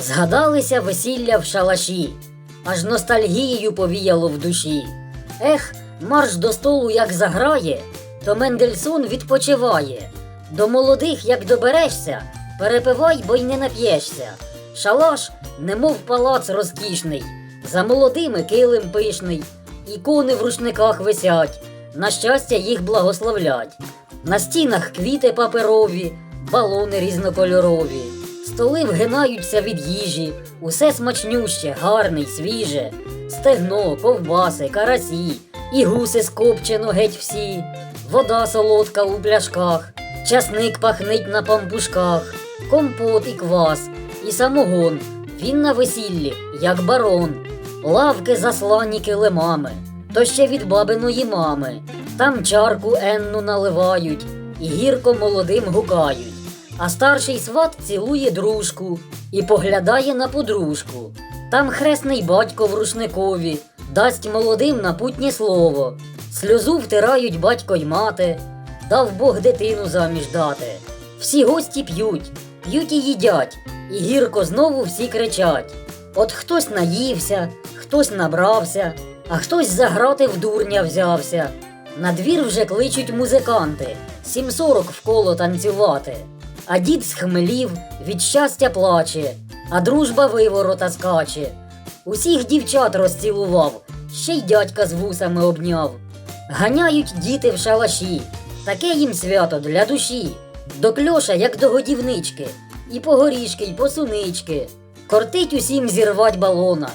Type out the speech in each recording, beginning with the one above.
Згадалися весілля в шалаші, аж ностальгією повіяло в душі. Ех, марш до столу як заграє, то Мендельсон відпочиває. До молодих, як доберешся, перепивай, бо й не нап'єшся. Шалаш, немов палац розкішний, за молодими килим пишний, ікони в рушниках висять, на щастя їх благословлять. На стінах квіти паперові, балони різнокольорові, столи вгинаються від їжі, усе смачнюще, гарне й свіже, стегно, ковбаси, карасі, і гуси скопчено геть всі, вода солодка у пляшках, часник пахнить на пампушках, компот і квас, і самогон. Він на весіллі, як барон, лавки заслані килимами, то ще від бабиної мами. Там чарку енну наливають і гірко молодим гукають. А старший сват цілує дружку і поглядає на подружку. Там хресний батько в рушникові дасть молодим напутнє слово. Сльозу втирають батько й мати, дав Бог дитину заміж дати. Всі гості п'ють, п'ють і їдять, і гірко знову всі кричать. От хтось наївся, хтось набрався, а хтось заграти в дурня взявся. На двір вже кличуть музиканти, сім сорок вколо танцювати. А дід схмелів, від щастя плаче, а дружба виворота скаче. Усіх дівчат розцілував, ще й дядька з вусами обняв. Ганяють діти в шалаші, таке їм свято для душі. До кльоша, як до годівнички, і по горішки, й по. Кортить усім зірвать балона.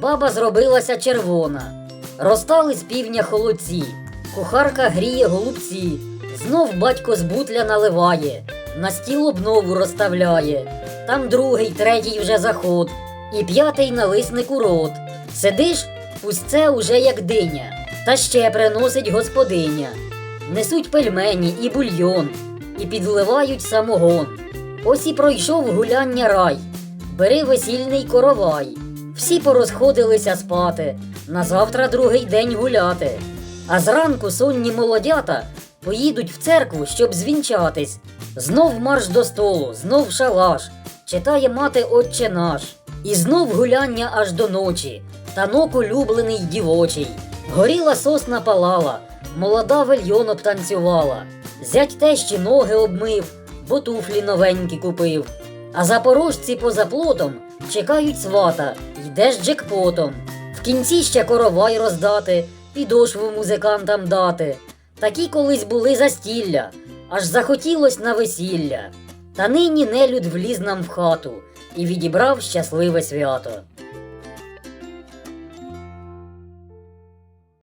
Баба зробилася червона. Розтали з півня холодці, кухарка гріє голубці. Знов батько з бутля наливає, на стіл обнову розставляє. Там другий, третій вже заход, і п'ятий налисник у рот. Сидиш, пусце уже як диня, та ще приносить господиня. Несуть пельмені і бульйон, і підливають самогон. Ось і пройшов гуляння рай, бери весільний коровай. Всі порозходилися спати, на завтра другий день гуляти. А зранку сонні молодята поїдуть в церкву, щоб звінчатись. Знов марш до столу, знов шалаш, читає мати Отче наш. І знов гуляння аж до ночі, танок улюблений дівочий. Горіла сосна палала, молода вельйон обтанцювала. Зять тещі ноги обмив, бо туфлі новенькі купив. А запорожці поза плотом чекають свата, йде з джекпотом. В кінці ще коровай роздати, підошву музикантам дати. Такі колись були застілля, аж захотілось на весілля. Та нині нелюд вліз нам в хату і відібрав щасливе свято.